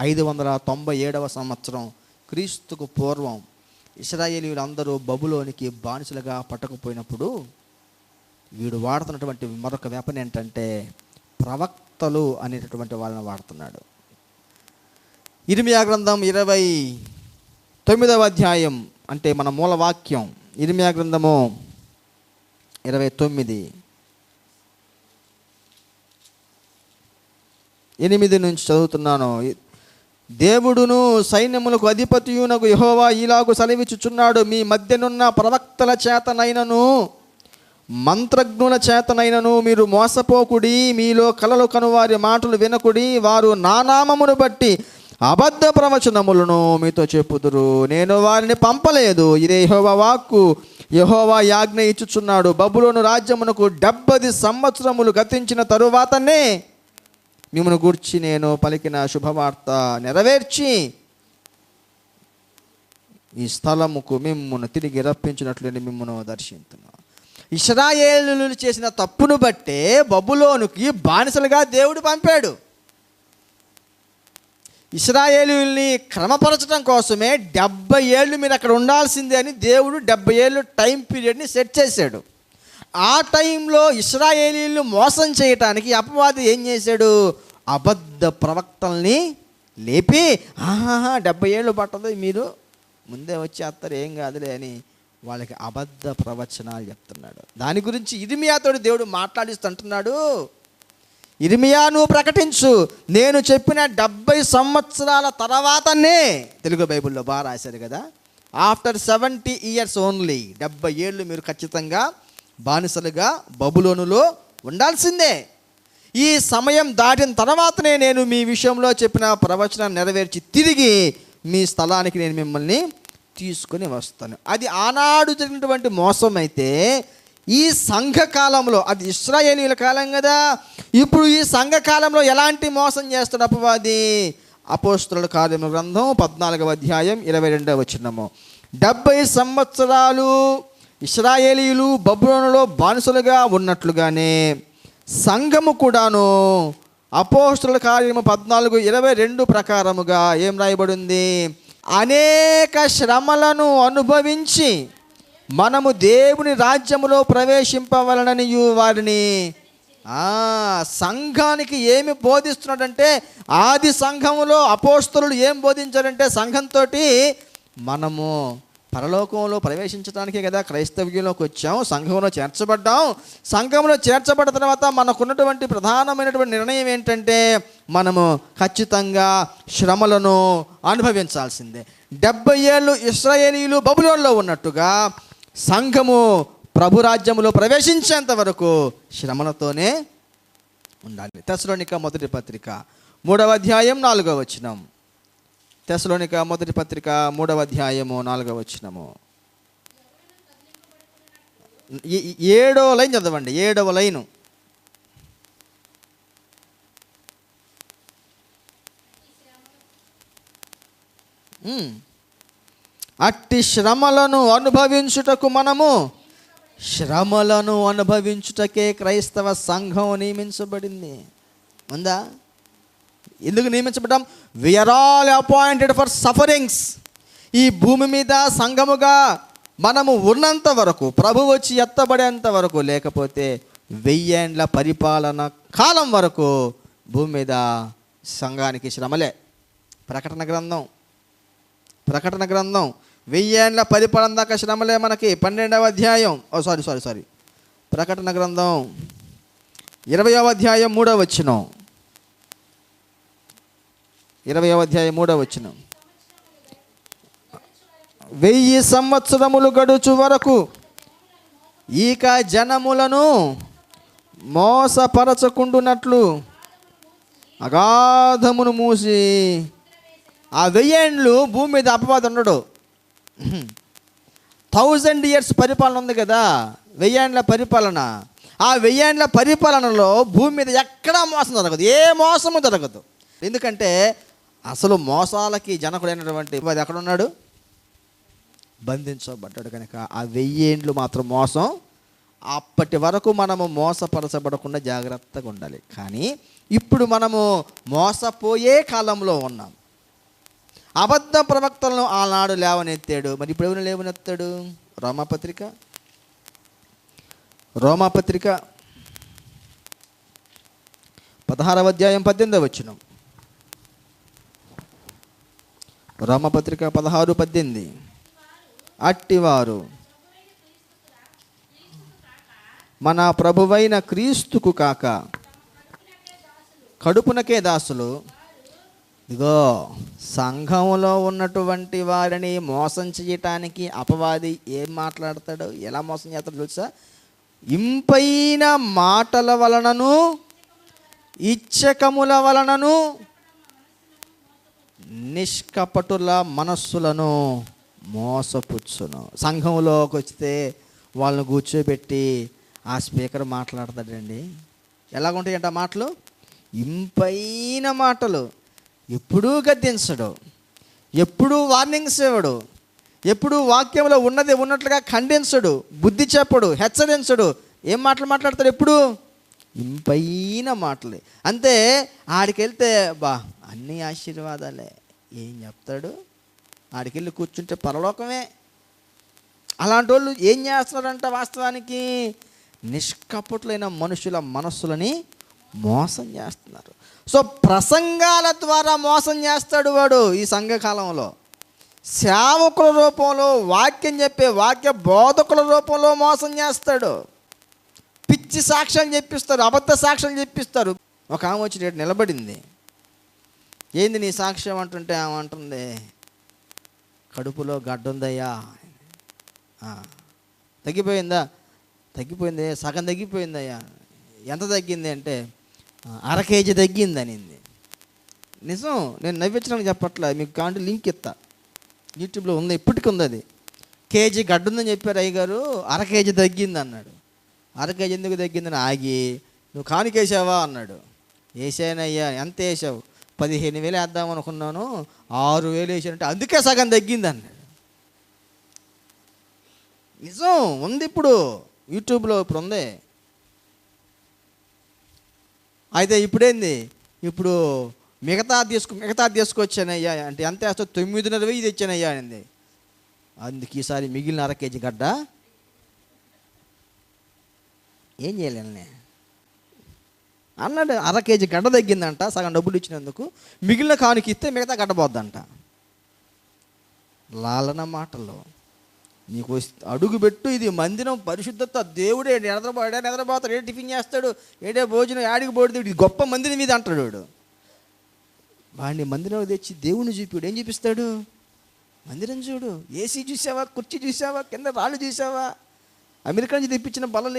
ఐదు వందల తొంభై ఏడవ సంవత్సరం క్రీస్తుకు పూర్వం ఇస్రాయేలీలందరూ బబులోనికి బానిసలుగా పట్టకపోయినప్పుడు వీడు వాడుతున్నటువంటి మరొక వ్యాపన ఏంటంటే ప్రవక్తలు అనేటటువంటి వాళ్ళని వాడుతున్నాడు. ఇరిమియా గ్రంథం ఇరవై తొమ్మిదవ అధ్యాయం అంటే మన మూల వాక్యం. ఇరిమియా గ్రంథము ఇరవై తొమ్మిది. ఎనిమిది నుంచి చదువుతున్నాను. దేవుడును సైన్యములకు అధిపతియునకు యహోవా ఇలాగు సెలవిచ్చుచున్నాడు. మీ మధ్యనున్న ప్రవక్తల చేతనైనను మంత్రజ్ఞుల చేతనైనను మీరు మోసపోకుడి మీలో కలలు కనువారి మాటలు వినకుడి వారు నానామమును బట్టి అబద్ధ ప్రవచనములను మీతో చెప్పుదురు. నేను వారిని పంపలేదు. ఇదే యహోవా వాక్కు. యహోవా యాజ్ఞ ఇచ్చుచున్నాడు. బబులోను రాజ్యమునకు డెబ్బది సంవత్సరములు గతించిన తరువాతనే మిమ్మను గూర్చి నేను పలికిన శుభవార్త నెరవేర్చి ఈ స్థలముకు మిమ్మను తిరిగి రప్పించినట్లు మిమ్మను దర్శిస్తున్నాను దర్శించున్నా ఇస్రాయేలు చేసిన తప్పును బట్టే బబులోనుకి బానిసలుగా దేవుడు పంపాడు. ఇస్రాయేలుల్ని క్రమపరచడం కోసమే డెబ్బై ఏళ్ళు మీరు అక్కడ ఉండాల్సిందే అని దేవుడు డెబ్బై ఏళ్ళు టైం పీరియడ్ని సెట్ చేశాడు. ఆ టైంలో ఇస్రాయేలీలు మోసం చేయటానికి అపవాది ఏం చేశాడు? అబద్ధ ప్రవక్తల్ని లేపి ఆహాహా డెబ్బై ఏళ్ళు పట్టదు మీరు. ముందే వచ్చేస్తారు ఏం కాదులే అని వాళ్ళకి అబద్ధ ప్రవచనాలు చెప్తున్నాడు. దాని గురించి ఇరిమియాతోడు దేవుడు మాట్లాడిస్తుంటున్నాడు ఇరిమియా నువ్వు ప్రకటించు. నేను చెప్పిన డెబ్బై సంవత్సరాల తర్వాతనే తెలుగు బైబిల్లో బాగా రాశారు కదా ఆఫ్టర్ సెవెంటీ ఇయర్స్ ఓన్లీ డెబ్బై ఏళ్ళు మీరు ఖచ్చితంగా బానిసలుగా బబులోనులో ఉండాల్సిందే. ఈ సమయం దాటిన తర్వాతనే నేను మీ విషయంలో చెప్పిన ప్రవచనం నెరవేర్చి తిరిగి మీ స్థలానికి నేను మిమ్మల్ని తీసుకొని వస్తాను. అది ఆనాడు జరిగినటువంటి మోసం అయితే ఈ సంఘకాలంలో అది ఇస్రాయేలీల కాలం కదా ఇప్పుడు ఈ సంఘకాలంలో ఎలాంటి మోసం చేస్తాడు అపవాది? అపోస్తుల కార్యము గ్రంథం పద్నాలుగవ అధ్యాయం ఇరవై రెండవ వచ్చినము డెబ్బై సంవత్సరాలు ఇస్రాయేలీలు బబులోనులో బానిసలుగా ఉన్నట్లుగానే సంఘము కూడాను అపోస్తుల కార్యము పద్నాలుగు ఇరవై రెండు ప్రకారముగా ఏం రాయబడింది? అనేక శ్రమలను అనుభవించి మనము దేవుని రాజ్యములో ప్రవేశింపవలనని వారిని. సంఘానికి ఏమి బోధిస్తున్నాడంటే ఆది సంఘములో అపోస్తులు ఏం బోధించారంటే సంఘంతో మనము పరలోకంలో ప్రవేశించడానికే కదా క్రైస్తవ్యంలోకి వచ్చాం సంఘంలో చేర్చబడ్డాం సంఘంలో చేర్చబడ్డ తర్వాత మనకున్నటువంటి ప్రధానమైనటువంటి నిర్ణయం ఏంటంటే మనము ఖచ్చితంగా శ్రమలను అనుభవించాల్సిందే. డెబ్బై ఏళ్ళు ఇస్రాయేలీలు బబులోన్లో ఉన్నట్టుగా సంఘము ప్రభు రాజ్యములో ప్రవేశించేంత వరకు శ్రమలతోనే ఉండాలి. తెసలోనిక మొదటి పత్రిక మూడవ అధ్యాయం నాలుగవ వచనం. తెసలోనిక మొదటి పత్రిక మూడవ అధ్యాయము నాలుగవ వచ్చినము ఏ- ఏడవ లైన్ చదవండి ఏడవ లైను. అట్టి శ్రమలను అనుభవించుటకు మనము శ్రమలను అనుభవించుటకే క్రైస్తవ సంఘం నియమించబడింది. ఉందా? ఎందుకు నియమించబడ్డాం? We're all appointed for sufferings ఈ భూమి మీద సంఘముగా మనము ఉన్నంత వరకు ప్రభు వచ్చి ఎత్తబడేంత వరకు లేకపోతే వెయ్యేండ్ల పరిపాలన కాలం వరకు భూమి మీద సంఘానికి శ్రమలే. ప్రకటన గ్రంథం. ప్రకటన గ్రంథం. వెయ్యేండ్ల పరిపాలన దాకా శ్రమలే మనకి. పన్నెండవ అధ్యాయం. ఓ సారీ సారీ సారీ. ప్రకటన గ్రంథం. ఇరవయవ అధ్యాయం మూడవ వచ్చినాం ఇరవై అధ్యాయం మూడవ వచ్చినం వెయ్యి సంవత్సరములు గడుచు వరకు ఈక జనములను మోసపరచకుండునట్లు అగాధమును మూసి ఆ వెయ్యేండ్లు భూమి మీద అపవాదం ఉండడు. థౌజండ్ ఇయర్స్ పరిపాలన ఉంది కదా వెయ్యేండ్ల పరిపాలన. ఆ వెయ్యేండ్ల పరిపాలనలో భూమి మీద ఎక్కడా మోసం జరగదు ఏ మోసము జరగదు. ఎందుకంటే అసలు మోసాలకి జనకుడైనటువంటి అది ఎక్కడ ఉన్నాడు బంధించబడ్డాడు కనుక. ఆ వెయ్యేండ్లు మాత్రం మోసం. అప్పటి వరకు మనము మోసపరచబడకుండా జాగ్రత్తగా ఉండాలి. కానీ ఇప్పుడు మనము మోసపోయే కాలంలో ఉన్నాం. అబద్ధ ప్రవక్తలను ఆనాడు లేవనెత్తాడు. మరి ఇప్పుడు ఎవరు లేవనెత్తాడు? రోమాపత్రిక? రోమాపత్రిక పదహారవ అధ్యాయం పద్దెనిమిదవ వచ్చినాం రోమపత్రిక పదహారు పద్దెనిమిది. అట్టివారు మన ప్రభువైన క్రీస్తుకు కాక కడుపునకే దాసులు. ఇదిగో సంఘంలో ఉన్నటువంటి వారిని మోసం చేయటానికి అపవాది ఏం మాట్లాడతాడు? ఎలా మోసం చేస్తాడు తెలుసా? ఇంపైన మాటల వలనను ఇచ్చకముల వలనను నిష్కపటుల మనస్సులను మోసపుచ్చును. సంఘంలోకి వచ్చితే వాళ్ళని కూర్చోబెట్టి ఆ స్పీకర్ మాట్లాడతాడండి. ఎలాగుంటాయంట మాటలు? ఇంపైన మాటలు. ఎప్పుడూ గద్దించడు. ఎప్పుడూ వార్నింగ్స్ ఇవ్వడు. ఎప్పుడూ వాక్యంలో ఉన్నది ఉన్నట్లుగా ఖండించడు. బుద్ధి చెప్పడు. హెచ్చరించడు. ఏం మాటలు మాట్లాడతాడు ఎప్పుడు? ఇంపైన మాటలు. అంతే ఆడికి వెళ్తే బా అన్ని ఆశీర్వాదాలే. ఏం చెప్తాడు? ఆడికెళ్ళి కూర్చుంటే పరలోకమే. అలాంటి వాళ్ళు ఏం చేస్తున్నారంట వాస్తవానికి? నిష్కపటులైన మనుషుల మనస్సులని మోసం చేస్తున్నారు. సో ప్రసంగాల ద్వారా మోసం చేస్తాడు వాడు ఈ సంఘకాలంలో. సేవకుల రూపంలో వాక్యం చెప్పే వాక్య బోధకుల రూపంలో మోసం చేస్తాడు. పిచ్చి సాక్ష్యం చెప్పిస్తారు అబద్ధ సాక్ష్యం చెప్పిస్తారు. ఒక ఆమె వచ్చి నిలబడింది. ఏంది నీ సాక్ష్యం అంటుంటే ఆమె అంటుంది కడుపులో గడ్డుందయ్యా. తగ్గిపోయిందా? తగ్గిపోయింది సగం తగ్గిపోయిందయ్యా. ఎంత తగ్గింది అంటే అర కేజీ తగ్గింది అనింది నిజం నేను నవ్వించడానికి చెప్పట్లే మీకు కాంటి లింక్ ఇస్తా. యూట్యూబ్లో ఉంది ఇప్పటికి ఉంది అది కేజీ గడ్డ ఉందని చెప్పారు అయ్యగారు అర కేజీ తగ్గింది అన్నాడు అర కేజీ ఎందుకు తగ్గిందని ఆగి నువ్వు కానుకేసావా? అన్నాడు. వేసానయ్యా ఎంత వేసావు? పదిహేను వేలు వేద్దాం అనుకున్నాను ఆరు వేలు వేసానంటే అందుకే సగం తగ్గింది అన్నాడు నిజం ఉంది ఇప్పుడు యూట్యూబ్లో ఇప్పుడు ఉంది. అయితే ఇప్పుడేంది? ఇప్పుడు మిగతా తీసుకు మిగతా తీసుకొచ్చానయ్యా అంటే ఎంత వేస్తా తొమ్మిదిన్నర వెయ్యి తెచ్చానయ్యా అనింది. అందుకు ఈసారి మిగిలిన అర కేజీ గడ్డ. ఏం చేయలేనే అన్నాడు అర కేజీ గడ్డ తగ్గిందంట సగం డబ్బులు ఇచ్చినందుకు. మిగిలిన కానుక ఇస్తే మిగతా గడ్డపోద్దంట లాలన మాటల్లో నీకు వస్- ఇది మందిరం పరిశుద్ధత దేవుడే నిద్రపోయాడా నిద్రపోతాడు ఏ టిఫిన్ చేస్తాడు ఏడే భోజనం యాడికి పోడు ఇది గొప్ప మందిరం మీద అంటాడు వాడు. వాడిని మందిరం తెచ్చి దేవుని చూపిడు ఏం చూపిస్తాడు? మందిరం చూడు. ఏసీ చూసావా? కుర్చీ చూసావా? కింద రాళ్ళు చూసావా? అమెరికా నుంచి తెప్పించిన బల్లలు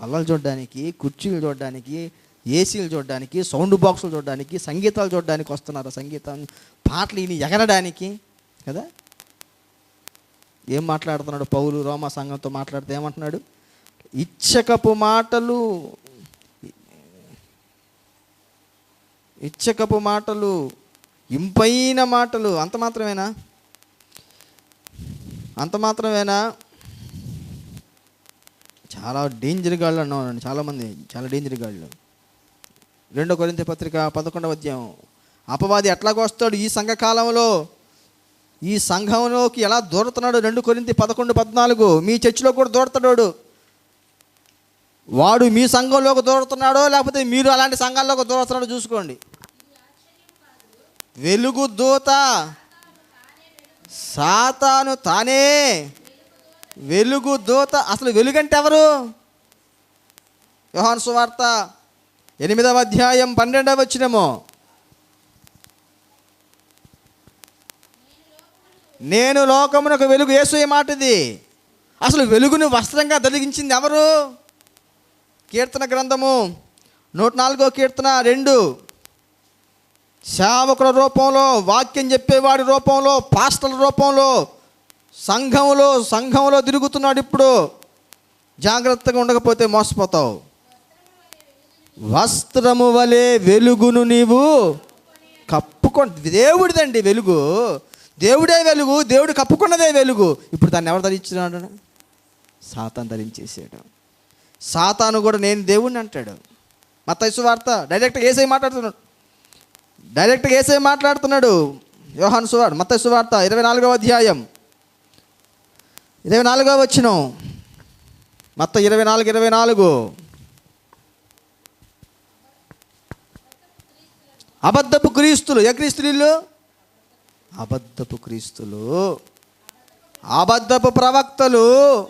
పల్లలు చూడడానికి కుర్చీలు చూడడానికి ఏసీలు చూడడానికి సౌండ్ బాక్సులు చూడడానికి సంగీతాలు చూడడానికి వస్తున్నారు. సంగీతం పాటలు ఇని ఎగరడానికి కదా? ఏం మాట్లాడుతున్నాడు పౌలు రోమా సంఘంతో మాట్లాడితే ఏమంటున్నాడు? ఇచ్చకపు మాటలు ఇచ్చకపు మాటలు ఇంపైన మాటలు అంత మాత్రమేనా? అంత మాత్రమేనా? చాలా డేంజర్ గాళ్ళు అన్నాను చాలామంది చాలా డేంజర్ గాళ్ళు. రెండో కొరింత పత్రిక పదకొండవ అధ్యాయం. అపవాది ఎట్లాగొస్తాడు ఈ సంఘ కాలంలో? ఈ సంఘంలోకి ఎలా దూరుతున్నాడు? రెండు కొరింత పదకొండు పద్నాలుగు. మీ చర్చిలో కూడా దూరతాడు వాడు. వాడు మీ సంఘంలోకి దూరుతున్నాడో లేకపోతే మీరు అలాంటి సంఘాల్లోకి దూరుతున్నాడో చూసుకోండి. వెలుగు దూత. సాతాను తానే వెలుగు దూత అసలు వెలుగంటే ఎవరు? యోహాను సువార్త ఎనిమిదవ అధ్యాయం పన్నెండవ వచ్చినమో నేను లోకమునకు వెలుగు యేసు మాటది? అసలు వెలుగును వస్త్రంగా తొలగించింది ఎవరు? కీర్తన గ్రంథము నూట నాలుగో కీర్తన రెండు. సేవకుల రూపంలో వాక్యం చెప్పేవాడి రూపంలో పాస్టల రూపంలో సంఘంలో సంఘంలో తిరుగుతున్నాడు ఇప్పుడు. జాగ్రత్తగా ఉండకపోతే మోసపోతావు. వస్త్రము వలె వెలుగును నీవు కప్పుకొని దేవుడిదండి వెలుగు. దేవుడే వెలుగు దేవుడు కప్పుకున్నదే వెలుగు. ఇప్పుడు దాన్ని ఎవరు ధరించినాడు? సాతాను ధరించేసాడు సాతాను కూడా నేను దేవుడిని అంటాడు. మత్తయి వార్త డైరెక్ట్గా ఏసై మాట్లాడుతున్నాడు. డైరెక్ట్గా ఏసై మాట్లాడుతున్నాడు. యోహాను సువార్త మత సువార్త ఇరవై నాలుగవ అధ్యాయం. ఇరవై నాలుగో వచ్చిన మొత్తం ఇరవై నాలుగు ఇరవై నాలుగు. అబద్ధపు క్రీస్తులు. ఏ క్రీస్తులు అబద్ధపు క్రీస్తులు. అబద్ధపు ప్రవక్తలు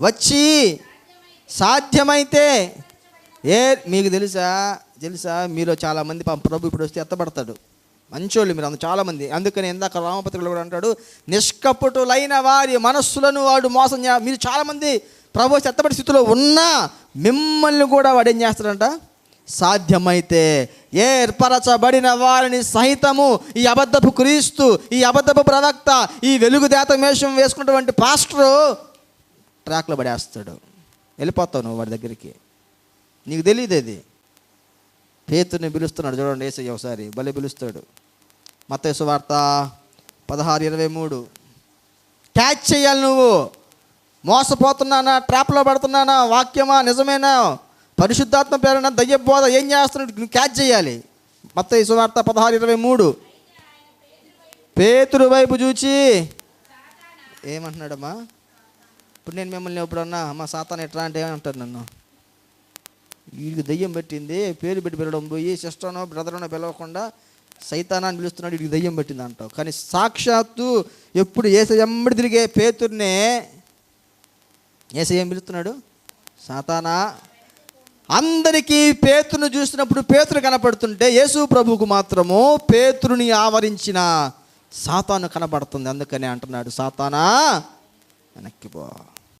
వచ్చి సాధ్యమైతే ఏ మీకు తెలుసా? తెలుసా? మీలో చాలామంది పాపం ప్రభు ఇప్పుడు వస్తే ఎత్తబడతాడు. మంచోళ్ళు మీరు అంత చాలామంది. అందుకని ఇందాక రామపత్రికలు కూడా అంటాడు నిష్కపటులైన వారి మనస్సులను వాడు మోసం చే మీరు చాలామంది ప్రభు చెత్తబడి స్థితిలో ఉన్నా మిమ్మల్ని కూడా వాడు ఏం చేస్తాడంట? సాధ్యమైతే ఏర్పరచబడిన వారిని సహితము ఈ అబద్ధపు క్రీస్తు ఈ అబద్ధపు ప్రవక్త ఈ వెలుగు దేత మేషం వేసుకున్నటువంటి పాస్టరు ట్రాక్లో పడేస్తాడు. వెళ్ళిపోతావు నువ్వు వాడి దగ్గరికి. నీకు తెలియదు అది పేతుని పిలుస్తున్నాడు. చూడండి ఏసయ్య ఒకసారి. భలే పిలుస్తాడు. మత్తయి వార్త పదహారు ఇరవై మూడు. క్యాచ్ చేయాలి నువ్వు. మోసపోతున్నానా? ట్రాప్లో పడుతున్నానా? వాక్యమా? నిజమేనా? పరిశుద్ధాత్మ పేరున దయ్య బోధ ఏం చేస్తున్నాడు? నువ్వు క్యాచ్ చేయాలి. మత్తయి సువార్త పదహారు ఇరవై మూడు. పేతురు వైపు చూచి. ఏమంటున్నాడమ్మా? ఇప్పుడు నేను మిమ్మల్ని ఎప్పుడన్నా అమ్మా సాతాన్ ఎట్లా? అంటే ఏమంటారు నన్ను? వీడికి దయ్యం పెట్టింది పేరు పెట్టి పిలవడం పోయి సిస్టర్నో బ్రదర్నో పిలవకుండా సైతానా పిలుస్తున్నాడు వీడికి దయ్యం పెట్టింది అంటావు. కానీ సాక్షాత్తు ఎప్పుడు ఏసయమ్మడి తిరిగే పేతుర్నే ఏస పిలుస్తున్నాడు? సాతానా. అందరికీ పేతును చూసినప్పుడు పేతురు కనపడుతుంటే యేసు ప్రభువుకు మాత్రము పేతురుని ఆవరించిన సాతాను కనపడుతుంది అందుకని అంటున్నాడు సాతానా వెనక్కి పో.